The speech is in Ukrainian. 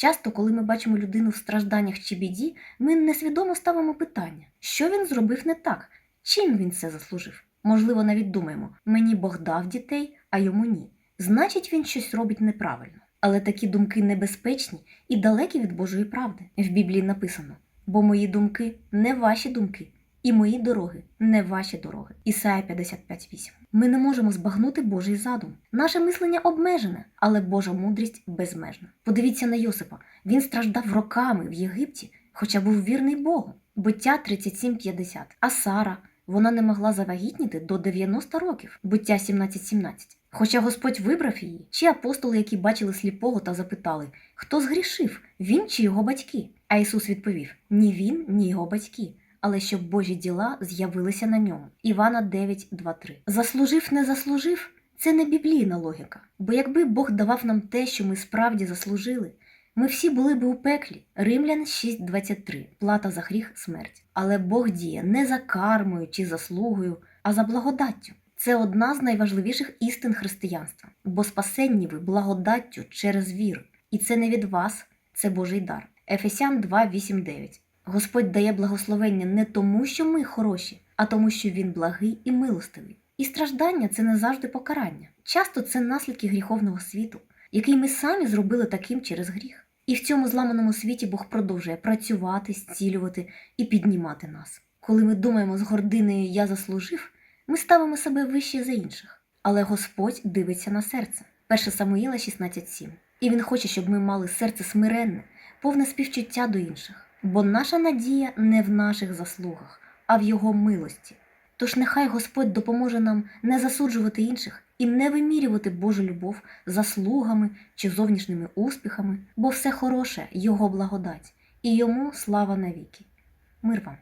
Часто, коли ми бачимо людину в стражданнях чи біді, ми несвідомо ставимо питання, що він зробив не так, чим він це заслужив. Можливо, навіть думаємо, мені Бог дав дітей, а йому ні. Значить, він щось робить неправильно. Але такі думки небезпечні і далекі від Божої правди. В Біблії написано: бо мої думки не ваші думки, і мої дороги не ваші дороги. Ісая 55.8. Ми не можемо збагнути Божий задум. Наше мислення обмежене, але Божа мудрість безмежна. Подивіться на Йосипа. Він страждав роками в Єгипті, хоча був вірний Богу. Буття 37.50. А Сара, вона не могла завагітніти до 90 років. Буття 17.17. Хоча Господь вибрав її, чи апостоли, які бачили сліпого та запитали, хто згрішив, він чи його батьки? А Ісус відповів: ні він, ні його батьки, але щоб Божі діла з'явилися на ньому. Івана 9.2.3. Заслужив, не заслужив це не біблійна логіка. Бо якби Бог давав нам те, що ми справді заслужили, ми всі були б у пеклі. Римлян 6.23. Плата за гріх смерть. Але Бог діє не за кармою чи заслугою, а за благодаттю. Це одна з найважливіших істин християнства, бо спасенні ви благодаттю через віру. І це не від вас, це Божий дар. Ефесян 2.8.9. Господь дає благословення не тому, що ми хороші, а тому, що Він благий і милостивий. І страждання це не завжди покарання. Часто це наслідки гріховного світу, який ми самі зробили таким через гріх. І в цьому зламаному світі Бог продовжує працювати, зцілювати і піднімати нас. Коли ми думаємо з гординою Я заслужив, ми ставимо себе вище за інших. Але Господь дивиться на серце. 1 Самуїла 16.7. І Він хоче, щоб ми мали серце смиренне, повне співчуття до інших. Бо наша надія не в наших заслугах, а в Його милості. Тож нехай Господь допоможе нам не засуджувати інших і не вимірювати Божу любов заслугами чи зовнішніми успіхами, бо все хороше Його благодать, і йому слава навіки. Мир вам!